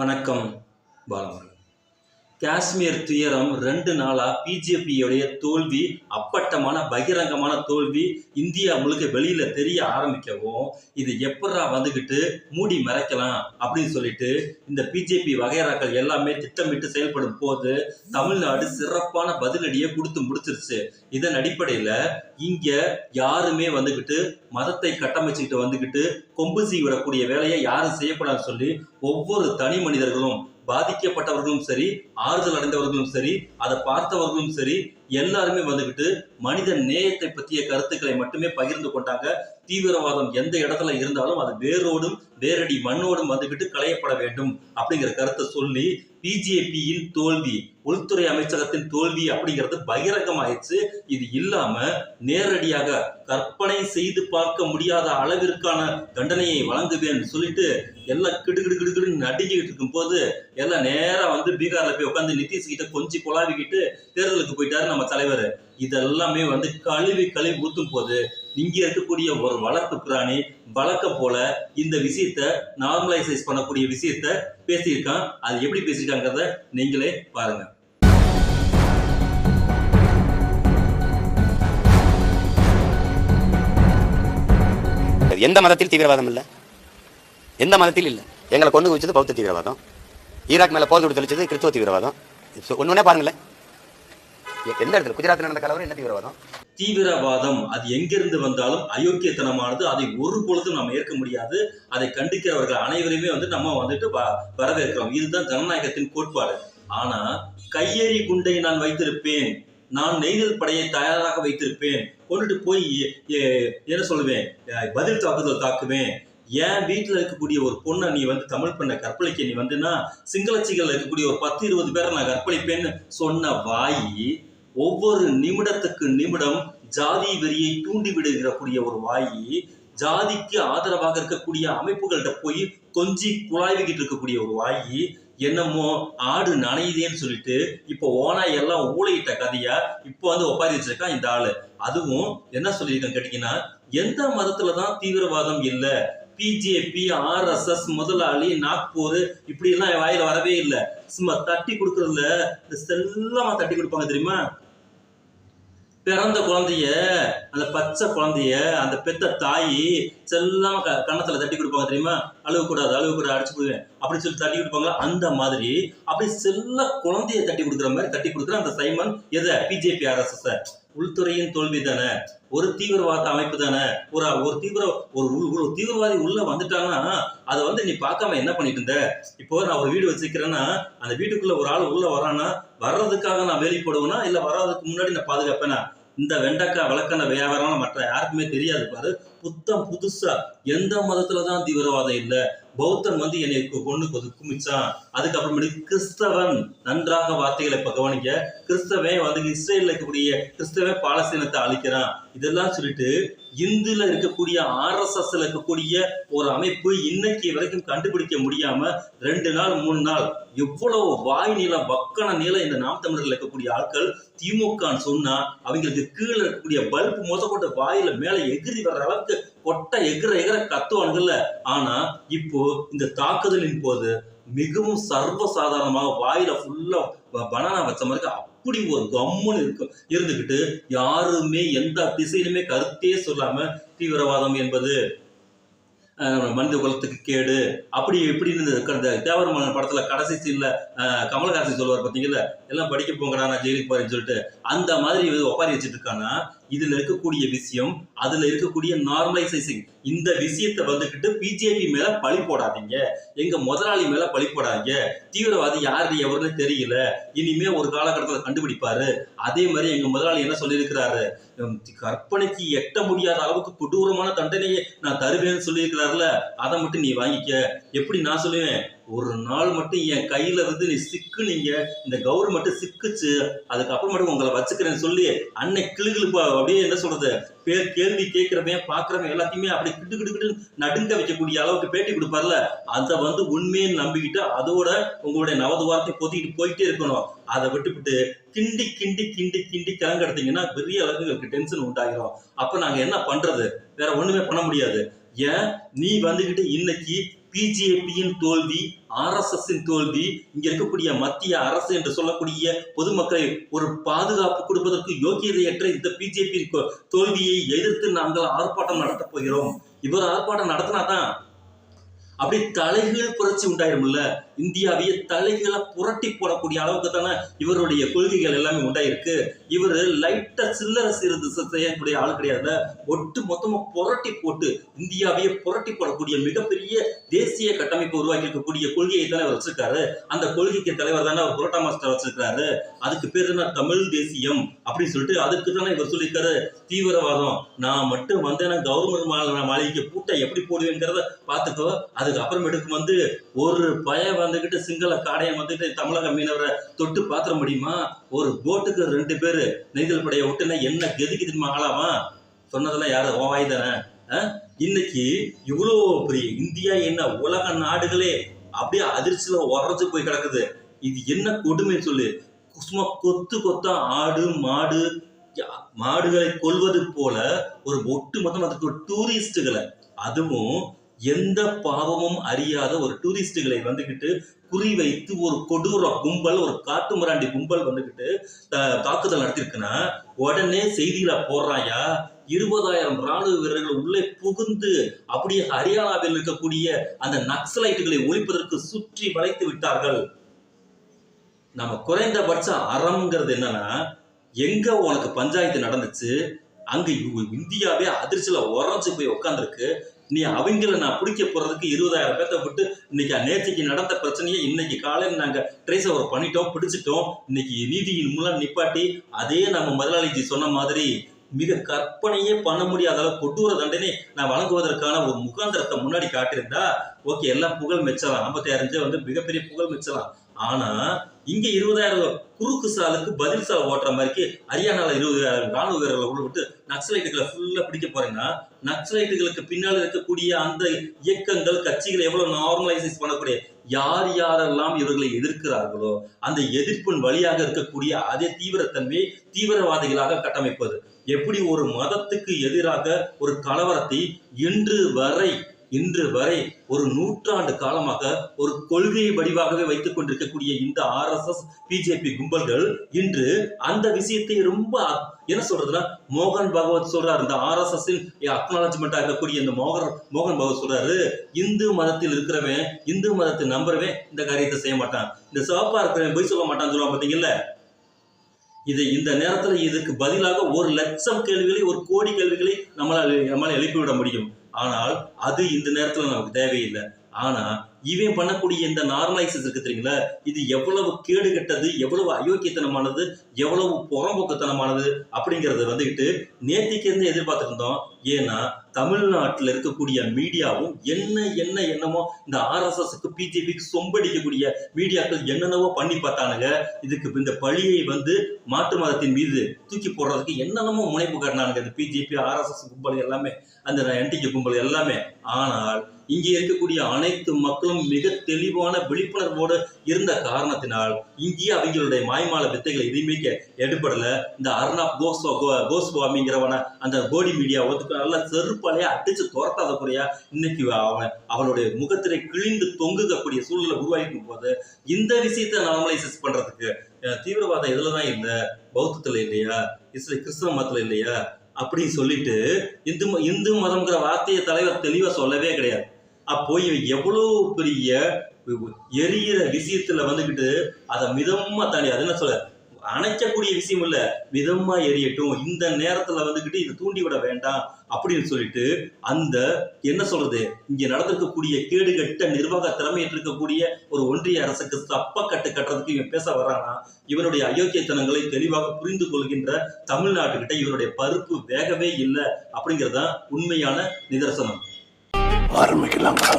வணக்கம் பாலமுருகன். காஷ்மீர் துயரம் ரெண்டு நாளாக பிஜேபியுடைய தோல்வி அப்பட்டமான பகிரங்கமான தோல்வி இந்தியா முழுக்க வெளியில் தெரிய ஆரம்பிக்கவும் இது எப்படா வந்துக்கிட்டு மூடி மறைக்கலாம் அப்படின்னு சொல்லிட்டு இந்த பிஜேபி வகைராக்கள் எல்லாமே திட்டமிட்டு செயல்படும் போது தமிழ்நாடு சிறப்பான பதிலடியை கொடுத்து முடிச்சிருச்சு. இதன் அடிப்படையில் இங்கே யாருமே வந்துக்கிட்டு மதத்தை கட்டமைச்சுக்கிட்டு வந்துக்கிட்டு கொம்பு விடக்கூடிய வேலையை யாரும் செய்யக்கூடாதுன்னு சொல்லி ஒவ்வொரு தனி மனிதர்களும் பாதிக்கப்பட்டவர்களும் சரி ஆறுதல் அடைந்தவர்களும் சரி அதை பார்த்தவர்களும் சரி எல்லாருமே வந்துக்கிட்டு மனித நேயத்தை பற்றிய கருத்துக்களை மட்டுமே பகிர்ந்து கொண்டாங்க. தீவிரவாதம் எந்த இடத்துல இருந்தாலும் அது வேரோடும் வேரடி மண்ணோடும் வந்துகிட்டு களையப்பட வேண்டும் அப்படிங்கிற கருத்தை சொல்லி பிஜேபியின் தோல்வி உள்துறை அமைச்சகத்தின் தோல்வி அப்படிங்கிறது பகிரங்கமாயிடுச்சு. இது இல்லாம நேரடியாக கற்பனை செய்து பார்க்க முடியாத அளவிற்கான தண்டனையை வழங்குவேன் சொல்லிட்டு எல்லாம் கிடு கிடு நடுங்கிட்டு இருக்கும் போது எல்லாம் நேரம் வந்து பீகார்ல போய் உட்காந்து நிதிஷ் கிட்ட கொஞ்சம் குழாவிக்கிட்டு தேர்தலுக்கு போயிட்டாரு நம்ம தலைவர். இதெல்லாமே வந்து கழுவி கழுவி ஊத்தும் போது இங்க இருக்கக்கூடிய ஒரு வளர்ப்பு பிராணி வழக்க போல இந்த விஷயத்த நார்மலைசைஸ் பண்ணக்கூடிய விஷயத்த பேசியிருக்கான். அது எப்படி பேசியிருக்காங்கிறத நீங்களே பாருங்க. எந்த மதத்தில் தீவிரவாதம் இல்ல? எந்த மதத்தில் இல்ல? எங்களை கொண்டு வச்சது பௌத்த தீவிரவாதம். ஈராக் மேல போர் தொடுத்து கிறிஸ்துவ தீவிரவாதம். ஒன்னே பாருங்களேன். எந்த இடத்துல? குஜராத்தில் நடந்த கலவரம் என்ன தீவிரவாதம்? தீவிரவாதம் அது எங்கிருந்து வந்தாலும் அயோக்கியத்தனமானது அதை ஒரு பொழுதும் நம்ம ஏற்க முடியாது. அதை கண்டிக்கிறவர்கள் அனைவரையுமே வந்து நம்ம வந்துட்டு வ- வரவேற்கிறோம். இதுதான் ஜனநாயகத்தின் கோட்பாடு. ஆனா கையெறி குண்டை நான் வைத்திருப்பேன். நான் நெய்தல் படையை தயாராக வைத்திருப்பேன். கொண்டுட்டு போய் என்ன சொல்லுவேன் பதில் தாக்குதல் தாக்குவேன். ஏன் வீட்டில் இருக்கக்கூடிய ஒரு பொண்ணை நீ வந்து தமிழ் பண்ண கற்பழிக்க நீ வந்துன்னா சிங்களச்சிகள் இருக்கக்கூடிய ஒரு பத்து இருபது பேரை நான் கற்பழிப்பேன்னு சொன்ன வாய் ஒவ்வொரு நிமிடத்துக்கு நிமிடம் ஜாதி வெறியை தூண்டி விடுகிறக்கூடிய ஒரு வாயி ஜாதிக்கு ஆதரவாக இருக்கக்கூடிய அமைப்புகள்கிட்ட போய் கொஞ்சி குழாய்விக்கிட்டு இருக்கக்கூடிய ஒரு வாயி என்னமோ ஆடு நனையுதேன்னு சொல்லிட்டு இப்போ ஓனாய் எல்லாம் ஊழையிட்ட கதையா இப்போ வந்து ஒப்பாரி வச்சிருக்கான் இந்த ஆளு. அதுவும் என்ன சொல்லியிருக்கேன் கேட்டீங்கன்னா எந்த மதத்துல தான் தீவிரவாதம் இல்லை? பிஜேபி ஆர்எஸ்எஸ் முதலாளி நாக்பூர் இப்படிலாம் என் வாயில வரவே இல்லை. சும்மா தட்டி கொடுக்கறதுல இந்த செல்லமா தட்டி கொடுப்பாங்க தெரியுமா? பிறந்த குழந்தைய அந்த பச்சை குழந்தைய அந்த பெத்த தாய் செல்லாம க கன்னத்துல தட்டி கொடுப்பாங்க தெரியுமா? அழுவக்கூடாது அழுவக்கூடாது அடிச்சு போடுவேன் அப்படின்னு சொல்லி தட்டி கொடுப்பாங்க அந்த மாதிரி அப்படி செல்ல குழந்தைய தட்டி கொடுக்குற மாதிரி தட்டி கொடுக்குற அந்த சைமன் எதை? பிஜேபி ஆர்எஸ்எஸ் உள்துறையின் தோல்வி தானே? ஒரு தீவிரவாத அமைப்பு தானே? ஒரு ஒரு தீவிர ஒரு ஒரு தீவிரவாதி உள்ள வந்துட்டாங்கன்னா அதை வந்து நீ பார்க்காம என்ன பண்ணிட்டு இருந்த? இப்போ நான் ஒரு வீடு வச்சிருக்கிறேன்னா அந்த வீட்டுக்குள்ள ஒரு ஆள் உள்ள வரானா வர்றதுக்காக நான் வேலி போடுவேனா? இல்ல வராதுக்கு முன்னாடி நான் பாதுகாப்பேனா? இந்த வெண்டக்காய் விளக்கண்ண வியாபாரம் மற்ற யாருக்குமே தெரியாது பாரு. புத்தம் புதுசா எந்த மதத்துல தான் தீவிரவாதம் இல்ல? பௌத்தன் வந்து என்னை கொண்டு கொது குமிச்சான் அதுக்கப்புறமேட்டு கிறிஸ்தவன் நன்றாக வார்த்தைகளை இப்ப கவனிக்க கிறிஸ்தவன் வந்து இஸ்ரேல்ல இருக்கக்கூடிய கிறிஸ்தவன் பாலஸ்தீனத்தை அழிக்கிறான். இதெல்லாம் சொல்லிட்டு இந்துல இருக்கக்கூடிய ஆர்எஸ்எஸ்ல இருக்கக்கூடிய ஒரு அமைப்பு இன்னைக்கு வரைக்கும் கண்டுபிடிக்க முடியாம ரெண்டு நாள் மூணு நாள் எவ்வளவு வாய் நீளம் பக்கன நீளம் இந்த நாம் தமிழர்கள் இருக்கக்கூடிய ஆட்கள் திமுகன்னு சொன்னா அவங்களுக்கு கீழே இருக்கக்கூடிய பல்ப் மொதற்கொண்ட வாயில மேல எகிரி வர்ற அளவுக்கு கொட்டை எகிற எகிற கத்துவானுங்கல்ல ஆனா இப்போ இந்த தாக்குதலின் போது மிகவும் சர்வசாதாரணமாக வாயில ஃபுல்லா பனானா வச்ச மாதிரி அப்படி ஒரு கம்முன்னு இருக்கும் இருந்துகிட்டு யாருமே எந்த திசையிலுமே கருத்தே சொல்லாம தீவிரவாதம் என்பது மனித குலத்துக்கு கேடு. அப்படி எப்படின்னு இந்த தேவரமான படத்துல கடைசி சீன்ல கமலஹாசன் சொல்லுவார் பாத்தீங்கல்ல எல்லாம் படிக்க போங்கடா நான் ஜெயிலுக்கு போறேன்னு சொல்லிட்டு. அந்த மாதிரி இது ஒப்பாரி வச்சுட்டு இருக்கானா இதுல இருக்கக்கூடிய விஷயம் அதுல இருக்கக்கூடிய நார்மலைசேஷன் இந்த விஷயத்தை வந்துகிட்டு பிஜேபி மேல பழி போடாதீங்க. எங்க முதலாளி மேல பழி போடாதீங்க. தீவிரவாதி யாரு எவருன்னு தெரியல. இனிமே ஒரு காலகட்டத்தில் கண்டுபிடிப்பாரு. அதே மாதிரி எங்க முதலாளி என்ன சொல்லியிருக்கிறாரு? கற்பனைக்கு எட்ட முடியாத அளவுக்கு கொடூரமான தண்டனையை நான் தருவேன்னு சொல்லியிருக்கிறாருல அதை மட்டும் நீ வாங்கிக்க. எப்படி நான் சொல்லுவேன்? ஒரு நாள் மட்டும் என் கையில இருந்து நீ சிக்குனீங்க. இந்த கவர்மெண்ட் சிக்குச்சு. அதுக்கப்புறம் மட்டும் உங்களை வச்சுக்கிறேன்னு சொல்லி அன்னை கிளுகிழுப்பா அப்படியே என்ன சொல்றது? பேர் கேள்வி கேட்கிறவன் பாக்குறவன் எல்லாத்தையுமே அப்படி கிட்டு கிட்டு கிட்டு நடுங்க வைக்கக்கூடிய அளவுக்கு பேட்டி கொடுப்பார்ல. அதை வந்து உண்மையை நம்பிக்கிட்டு அதோட உங்களுடைய நவது வாரத்தை பொத்திக்கிட்டு போயிட்டே இருக்கணும். அதை விட்டுவிட்டு கிண்டி கிண்டி கிண்டி கிண்டி கிளங்கெடுத்தீங்கன்னா பெரிய அளவுக்கு எங்களுக்கு டென்ஷன் உண்டாகிடும் அப்ப நாங்க என்ன பண்றது? வேற ஒண்ணுமே பண்ண முடியாது. ஏன்? நீ வந்துகிட்டு இன்னைக்கு பிஜேபியின் தோல்வி ஆர்எஸ்எஸ்ஸின் தோல்வி இங்க இருக்கக்கூடிய மத்திய அரசு என்று சொல்லக்கூடிய பொதுமக்களை ஒரு பாதுகாப்பு கொடுப்பதற்கு யோக்கியதையற்ற இந்த பிஜேபி தோல்வியை எதிர்த்து நாங்கள் ஆர்ப்பாட்டம் நடத்தப் போகிறோம். இவர் ஆர்ப்பாட்டம் நடத்தினாதான் அப்படி தலைகீழ் புரட்சி உண்டாயிரும்ல. இந்தியாவையே தலைகளை புரட்டி போடக்கூடிய அளவுக்கு தானே இவருடைய கொள்கைகள் எல்லாமே உண்டாயிருக்கு. இவர் லைட்டா சில்லறை சிறிது செய்யக்கூடிய ஆள் கிடையாது. ஒட்டு மொத்தமா புரட்டி போட்டு இந்தியாவையே புரட்டி போடக்கூடிய மிகப்பெரிய தேசிய கட்டமைப்பு உருவாக்கி இருக்கக்கூடிய கொள்கையை தானே அவர் வச்சிருக்காரு. அந்த கொள்கைக்கு தலைவர் தானே அவர் புரோட்டா மாஸ்டர் வச்சிருக்காரு அதுக்கு பேர் என்ன? தமிழ் தேசியம் அப்படின்னு சொல்லிட்டு அதுக்கு தானே இவர் சொல்லியிருக்காரு. தீவிரவாதம் நான் மட்டும் வந்தேன்னா கவர்மெண்ட் மாளிகை பூட்டை எப்படி போடுவேங்கிறத பார்த்துக்கோ. அதுக்கு அப்புறமேட்டுக்கு வந்து ஒரு பய உட்காந்துக்கிட்டு சிங்கள காடையை வந்துட்டு தமிழக மீனவரை தொட்டு பாத்திர முடியுமா? ஒரு போட்டுக்கு ரெண்டு பேரு நெய்தல் படையை விட்டுனா என்ன கெதுக்கு திரும்ப ஆளாமா சொன்னதெல்லாம் யாரு? உன் தானே? இன்னைக்கு இவ்வளோ பெரிய இந்தியா என்ன உலக நாடுகளே அப்படியே அதிர்ச்சியில உறைஞ்சு போய் கிடக்குது. இது என்ன கொடுமை சொல்லு. சும்மா கொத்து கொத்தா ஆடு மாடு மாடுகளை கொள்வது போல ஒரு ஒட்டு மொத்தம் அதுக்கு டூரிஸ்டுகளை அதுவும் எந்த பாவமும் அறியாத ஒரு டூரிஸ்டுகளை வந்துகிட்டு குறிவைத்து ஒரு கொடூர கும்பல் ஒரு காட்டு மிராண்டி கும்பல் வந்துகிட்டு அஹ், தாக்குதல் நடத்திருக்குன்னா உடனே செய்தியில போடுறாயா? இருபதாயிரம் ராணுவ வீரர்கள் உள்ளே புகுந்து அப்படியே ஹரியானாவில் இருக்கக்கூடிய அந்த நக்சலைட்டுகளை ஒழிப்பதற்கு சுற்றி வளைத்து விட்டார்கள். நம்ம குறைந்தபட்சம் அறம்ங்கிறது என்னன்னா எங்க உனக்கு பஞ்சாயத்து நடந்துச்சு? அங்க இந்தியாவே அதிர்ச்சியில உறைஞ்சு போய் உட்காந்துருக்கு நீ அவங்கள நான் பிடிக்க போறதுக்கு இருபதாயிரம் பேர்த்த விட்டு இன்னைக்கு நேற்றுக்கு நடந்த பிரச்சனையை இன்னைக்கு காலையில் நாங்கள் ட்ரேஸ் அவர் பண்ணிட்டோம் பிடிச்சிட்டோம். இன்னைக்கு நீதியின் மூலம் நிப்பாட்டி அதே நம்ம முதலாளிஜி சொன்ன மாதிரி மிக கற்பனையே பண்ண முடியாத அளவு கொடூர தண்டனை நான் வழங்குவதற்கான ஒரு முகாந்திரத்தை முன்னாடி காட்டியிருந்தா ஓகே எல்லாம் புகழ் மெச்சலாம். ஐம்பத்தாயிரம் வந்து மிகப்பெரிய புகழ் மெச்சலாம். ஆனா இங்க இருபதாயிரம் குறுக்கு சாலுக்கு பதில் சாலை ஓட்டுற மாதிரிக்கு ஹரியானால இருபதாயிரம் ராணுவ வீரர்களை உள்ள நக்சலைட்டுகளை ஃபுல்லா பிடிக்க போறீங்கன்னா நக்சலைட்டுகளுக்கு பின்னால் இருக்கக்கூடிய அந்த இயக்கங்கள் கட்சிகளை எவ்வளவு நார்மலைசைஸ் பண்ணக்கூடிய யார் யாரெல்லாம் இவர்களை எதிர்க்கிறார்களோ அந்த எதிர்ப்பின் வழியாக இருக்கக்கூடிய அதே தீவிரத்தன்மை தீவிரவாதிகளாக கட்டமைப்பது. எப்படி ஒரு மதத்துக்கு எதிராக ஒரு கலவரத்தை இன்று வரை இன்று வரை ஒரு நூற்றாண்டு காலமாக ஒரு கொள்கையை வடிவாகவே வைத்துக் கொண்டிருக்கக்கூடிய இந்த ஆர்எஸ்எஸ் பிஜேபி கும்பல்கள் இன்று அந்த விஷயத்தை ரொம்ப என்ன சொல்றதுன்னா மோகன் பகவத் சொல்றாரு. இந்த ஆர்எஸ்எஸ்ஸின் அக்னாலஜ்மெண்டா இருக்கக்கூடிய இந்த மோகன் மோகன் பகவத் சொல்றாரு இந்து மதத்தில் இருக்கிறவன் இந்து மதத்தை நம்புறவன் இந்த காரியத்தை செய்ய மாட்டான். இந்த சிவப்பா இருக்கிறவன் போய் சொல்ல மாட்டான்னு சொல்லுவான் பாத்தீங்கல்ல? இது இந்த நேரத்துல இதுக்கு பதிலாக ஒரு லட்சம் கேள்விகளை ஒரு கோடி கேள்விகளை நம்மளால் நம்மளால் எழுப்பிவிட முடியும். ஆனால் அது இந்த நேரத்தில் நமக்கு தேவையில்லை. ஆனால் இவன் பண்ணக்கூடிய இந்த நார்மலைசஸ் இருக்கு தெரியுங்களா? இது எவ்வளவு கேடு கெட்டது எவ்வளவு அயோக்கியத்தனமானது எவ்வளவு புறம்போக்குத்தனமானது அப்படிங்கிறத வந்துகிட்டு நேத்திக்கு இருந்து ஏன்னா தமிழ்நாட்டில் இருக்கக்கூடிய மீடியாவும் என்ன என்ன என்னமோ இந்த ஆர்எஸ்எஸ்க்கு பிஜேபிக்கு சொம்படிக்கக்கூடிய மீடியாக்கள் என்னென்னவோ பண்ணி பார்த்தானுங்க. இதுக்கு இந்த பழியை வந்து மாற்று மதத்தின் மீது தூக்கி போடுறதுக்கு என்னென்னமோ முனைப்பு காட்டினானுங்க இந்த பிஜேபி ஆர்எஸ்எஸ் கும்பல் எல்லாமே. அந்த என்டிகே கும்பல் எல்லாமே. ஆனால் இங்கே இருக்கக்கூடிய அனைத்து மக்களும் மிக தெளிவான விழிப்புணர்வோடு இருந்த காரணத்தினால் இங்கேயே அவங்களுடைய மாய்மால வித்தைகளை எதுவுமே கே- எடுபடல. இந்த அர்ணாப் கோஸ்வா கோ- கோஸ்வாமிங்கிறவன அந்த கோடி மீடியா ஒத்துக்க நல்லா செருப்பாலே அடிச்சு துரத்தாத குறையா இன்னைக்கு அவன் அவனுடைய முகத்திரை கிழிந்து தொங்குகக்கூடிய சூழ்நிலை உருவாக்கும் போது இந்த விஷயத்தை நார்மலைசஸ் பண்றதுக்கு தீவிரவாதம் இதுல தான் இல்லை பௌத்தத்துல இல்லையா இஸ்ல கிறிஸ்தவ மதத்துல இல்லையா அப்படின்னு சொல்லிட்டு இந்து ம- இந்து மதம்ங்கிற வார்த்தையை தலைவர் தெளிவா சொல்லவே கிடையாது. அப்போ இவன் பெரிய எரியிற விஷயத்துல வந்துக்கிட்டு அதை மிதமா தாண்டி அது என்ன சொல்ல அணைக்கக்கூடிய விஷயம் இல்ல மிதமா எரியட்டும் இந்த நேரத்துல வந்துகிட்டு இது தூண்டி விட வேண்டாம் அப்படின்னு சொல்லிட்டு அந்த என்ன சொல்றது இங்க நடந்திருக்கக்கூடிய கேடுகட்ட நிர்வாக திறமையிட்டு இருக்கக்கூடிய ஒரு ஒன்றிய அரசுக்கு தப்ப கட்டு கட்டுறதுக்கு இவன் பேச வர்றானா இவனுடைய அயோக்கியத்தனங்களை தெளிவாக புரிந்து கொள்கின்ற தமிழ்நாட்டுக்கிட்ட இவனுடைய பருப்பு வேகவே இல்லை அப்படிங்கறதுதான் உண்மையான நிதர்சனம். ஆரம்பிக்கலாங்களா